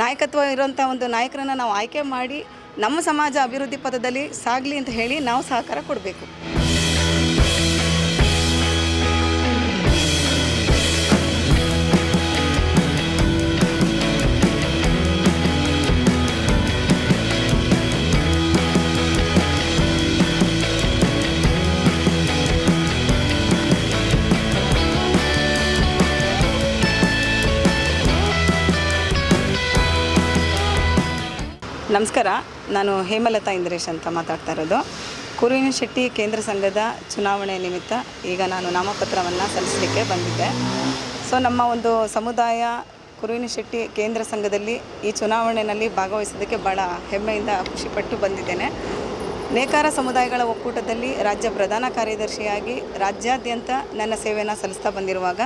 ನಾಯಕತ್ವ ಇರುವಂಥ ಒಂದು ನಾಯಕರನ್ನು ನಾವು ಆಯ್ಕೆ ಮಾಡಿ ನಮ್ಮ ಸಮಾಜ ಅಭಿವೃದ್ಧಿ ಪಥದಲ್ಲಿ ಸಾಗಲಿ ಅಂತ ಹೇಳಿ ನಾವು ಸಹಕಾರ ಕೊಡಬೇಕು. ನಮಸ್ಕಾರ. ನಾನು ಹೇಮಲತಾ ಇಂದ್ರೇಶ್ ಅಂತ ಮಾತಾಡ್ತಾ ಇರೋದು. ಕುರುವಿನ ಶೆಟ್ಟಿ ಕೇಂದ್ರ ಸಂಘದ ಚುನಾವಣೆ ನಿಮಿತ್ತ ಈಗ ನಾನು ನಾಮಪತ್ರವನ್ನು ಸಲ್ಲಿಸಲಿಕ್ಕೆ ಬಂದಿದ್ದೆ. ಸೊ ನಮ್ಮ ಒಂದು ಸಮುದಾಯ ಕುರುವಿನ ಶೆಟ್ಟಿ ಕೇಂದ್ರ ಸಂಘದಲ್ಲಿ ಈ ಚುನಾವಣೆಯಲ್ಲಿ ಭಾಗವಹಿಸೋದಕ್ಕೆ ಭಾಳ ಹೆಮ್ಮೆಯಿಂದ ಖುಷಿಪಟ್ಟು ಬಂದಿದ್ದೇನೆ. ನೇಕಾರ ಸಮುದಾಯಗಳ ಒಕ್ಕೂಟದಲ್ಲಿ ರಾಜ್ಯ ಪ್ರಧಾನ ಕಾರ್ಯದರ್ಶಿಯಾಗಿ ರಾಜ್ಯಾದ್ಯಂತ ನನ್ನ ಸೇವೆಯನ್ನು ಸಲ್ಲಿಸ್ತಾ ಬಂದಿರುವಾಗ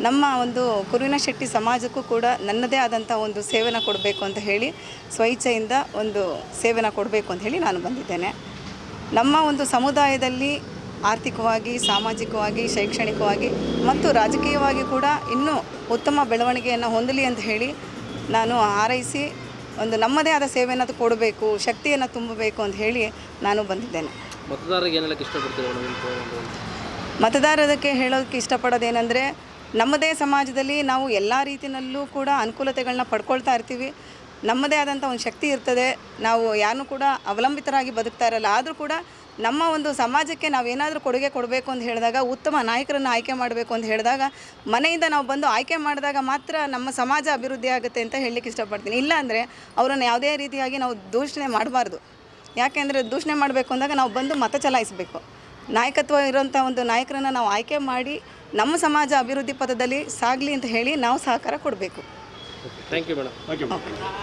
ನಮ್ಮ ಒಂದು ಕುರುವಿನ ಶೆಟ್ಟಿ ಸಮಾಜಕ್ಕೂ ಕೂಡ ನನ್ನದೇ ಆದಂಥ ಒಂದು ಸೇವೆನ ಕೊಡಬೇಕು ಅಂತ ಹೇಳಿ ಸ್ವಇಚ್ಛೆಯಿಂದ ಒಂದು ಸೇವೆನ ಕೊಡಬೇಕು ಅಂತ ಹೇಳಿ ನಾನು ಬಂದಿದ್ದೇನೆ. ನಮ್ಮ ಒಂದು ಸಮುದಾಯದಲ್ಲಿ ಆರ್ಥಿಕವಾಗಿ ಸಾಮಾಜಿಕವಾಗಿ ಶೈಕ್ಷಣಿಕವಾಗಿ ಮತ್ತು ರಾಜಕೀಯವಾಗಿ ಕೂಡ ಇನ್ನೂ ಉತ್ತಮ ಬೆಳವಣಿಗೆಯನ್ನು ಹೊಂದಲಿ ಅಂತ ಹೇಳಿ ನಾನು ಹಾರೈಸಿ ಒಂದು ನಮ್ಮದೇ ಆದ ಸೇವೆಯನ್ನು ಕೊಡಬೇಕು ಶಕ್ತಿಯನ್ನು ತುಂಬಬೇಕು ಅಂತ ಹೇಳಿ ನಾನು ಬಂದಿದ್ದೇನೆ. ಮತದಾರರಿಗೆ ಇಷ್ಟಪಡ್ತೀವಿ ಮತದಾರದಕ್ಕೆ ಹೇಳೋದಕ್ಕೆ ಇಷ್ಟಪಡೋದೇನೆಂದರೆ ನಮ್ಮದೇ ಸಮಾಜದಲ್ಲಿ ನಾವು ಎಲ್ಲ ರೀತಿಯಲ್ಲೂ ಕೂಡ ಅನುಕೂಲತೆಗಳನ್ನ ಪಡ್ಕೊಳ್ತಾ ಇರ್ತೀವಿ. ನಮ್ಮದೇ ಆದಂಥ ಒಂದು ಶಕ್ತಿ ಇರ್ತದೆ. ನಾವು ಯಾರನ್ನೂ ಕೂಡ ಅವಲಂಬಿತರಾಗಿ ಬದುಕ್ತಾ ಇರಲ್ಲ. ಆದರೂ ಕೂಡ ನಮ್ಮ ಒಂದು ಸಮಾಜಕ್ಕೆ ನಾವು ಏನಾದರೂ ಕೊಡುಗೆ ಕೊಡಬೇಕು ಅಂತ ಹೇಳಿದಾಗ, ಉತ್ತಮ ನಾಯಕರನ್ನು ಆಯ್ಕೆ ಮಾಡಬೇಕು ಅಂತ ಹೇಳಿದಾಗ, ಮನೆಯಿಂದ ನಾವು ಬಂದು ಆಯ್ಕೆ ಮಾಡಿದಾಗ ಮಾತ್ರ ನಮ್ಮ ಸಮಾಜ ಅಭಿವೃದ್ಧಿ ಆಗುತ್ತೆ ಅಂತ ಹೇಳಲಿಕ್ಕೆ ಇಷ್ಟಪಡ್ತೀನಿ. ಇಲ್ಲ ಅಂದರೆ ಅವರನ್ನು ಯಾವುದೇ ರೀತಿಯಾಗಿ ನಾವು ದೂಷಣೆ ಮಾಡಬಾರ್ದು. ಯಾಕೆಂದರೆ ದೂಷಣೆ ಮಾಡಬೇಕು ಅಂದಾಗ ನಾವು ಬಂದು ಮತ ಚಲಾಯಿಸಬೇಕು. ನಾಯಕತ್ವ ಇರೋಂಥ ಒಂದು ನಾಯಕರನ್ನು ನಾವು ಆಯ್ಕೆ ಮಾಡಿ ನಮ್ಮ ಸಮಾಜ ಅಭಿವೃದ್ಧಿ ಪಥದಲ್ಲಿ ಸಾಗಲಿ ಅಂತ ಹೇಳಿ ನಾವು ಸಹಕಾರ ಕೊಡಬೇಕು. Thank you madam